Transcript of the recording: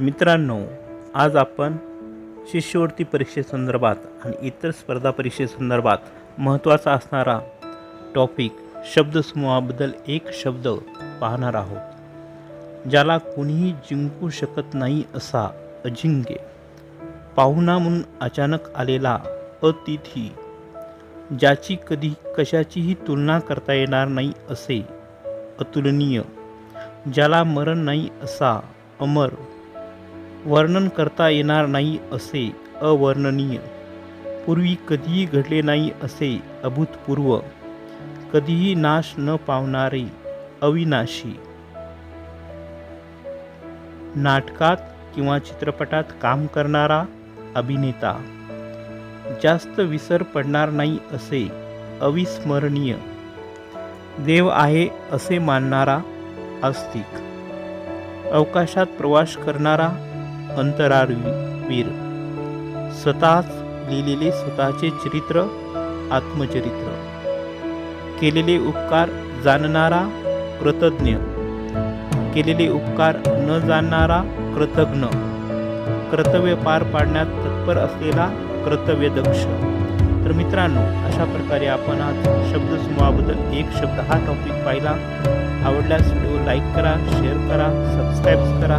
मित्रांनो आज आपण शिष्यवृत्ती परीक्षेसंदर्भात आणि इतर स्पर्धा परीक्षेसंदर्भात महत्त्वाचा असणारा टॉपिक शब्दसमूहाबद्दल एक शब्द पाहणार आहोत ज्याला कुणीही जिंकू शकत नाही असा अजिंक्य. पाहुणा म्हणून अचानक आलेला अतिथी ज्याची कधी कशाचीही तुलना करता येणार नाही असे अतुलनीय ज्याला मरण नाही असा अमर वर्णन करता येणार नाही असे अवर्णनीय. पूर्वी कधीही घडले नाही असे अभूतपूर्व. कधीही नाश न पावणारे अविनाशी. नाटकात किंवा चित्रपटात काम करणारा अभिनेता. जास्त विसर पडणार नाही असे अविस्मरणीय. देव आहे असे मानणारा आस्तिक. अवकाशात प्रवास करणारा अंतराळवीर. स्वतःच लिहिलेले स्वतःचे चरित्र आत्मचरित्र. केलेले उपकार जाणणारा कृतज्ञ. केलेले उपकार न जाणणारा कृतज्ञ कर्तव्य पार पाडण्यात तत्पर असलेला कर्तव्यदक्ष तर मित्रांनो अशा प्रकारे आपण आज शब्दसमूहाबद्दल एक शब्द हा टॉपिक पाहिला. आवडल्यास व्हिडिओ लाईक करा शेअर करा सबस्क्राईब करा.